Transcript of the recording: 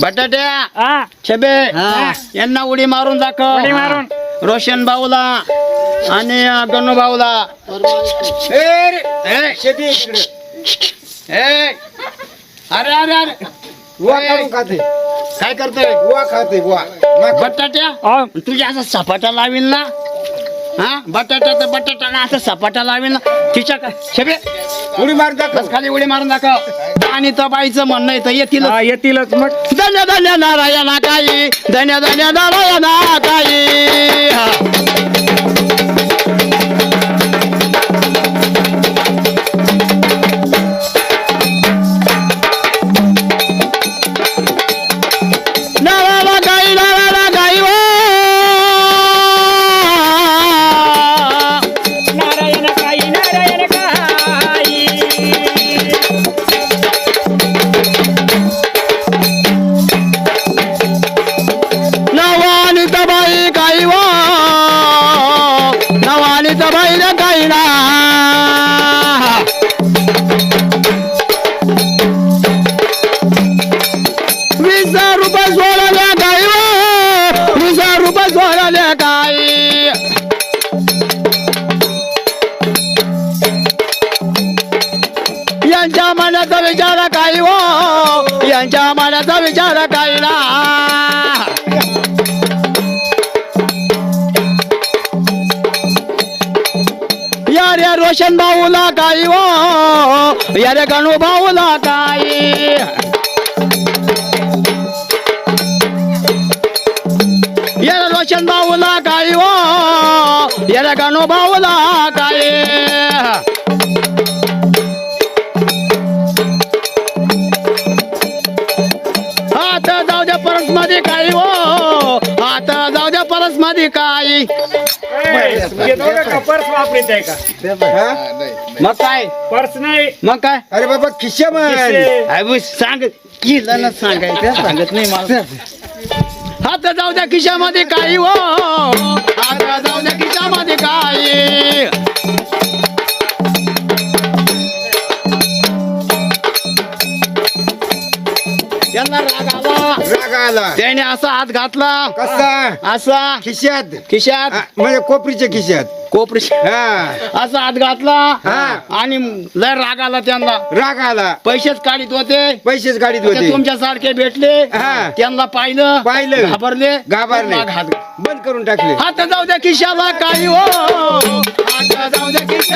बटाट्या हा. छबे. यांना उडी मारून दाखव. उडी मारून. रोशन भाऊला आणि अं, गणू भाऊला ए, ए, शेती इकडे. ए. अरे अरे अरे. बुवा काढून खाते. काय करतोय बुवा खाते बुवा बटाट्या? हा. तुझ्या असा सपाटा लावील ना? हा? बटाटा तर बटाटा ना असं सपाटा लावील ना? तिच्या का छबे उडी मार दाखव. बस खाली उडी मारून दाखव. आणि तर बाईचं म्हणणं तर येतील हा, येतीलच. मग धन्य धन्य नारायणा काही धन्य धन्य नारायणा काही तबाई ना. काही ना वीस रुपये सोडल्या काही वा. वीस रुपये सोडल्या काही यांच्या मनाचा विचार काही हो. यांच्या मनाचा विचार काही ना. रोशन भाऊला काही हो. यारे गणू भाऊला काही. या रोशन भाऊला काही हो. यारे गणू भाऊला काही. आता जाऊ द्या परसमध्ये काही हो. आता मध्ये काही पर्स वापरीत आहे का? हा? मग काय? पर्स नाही. मग काय? अरे बाबा खिशे म्हण. अरे सांग किला ना सांगायचं सांगत नाही मला. हात जाऊ द्या खिशामध्ये काही हो. हात जाऊ द्या खिशामध्ये काही. यांना राग आला. राग आला. त्याने असा हात घातला. कसा? असा. खिशात? खिशात. म्हणजे कोपरीच्या खिशात. कोपरी हा. असा हात घातला. आणि लय राग आला त्यांना. राग आला. पैसेच काढीत होते. पैसेच गाडीत ते होते. तुमच्या सारखे भेटले. त्यांना पाहिलं पाहिलं. घाबरले. घाबरले. हात बंद करून टाकले. हात जाऊ द्या खिशाला काही हो. हात जाऊ द्या हा.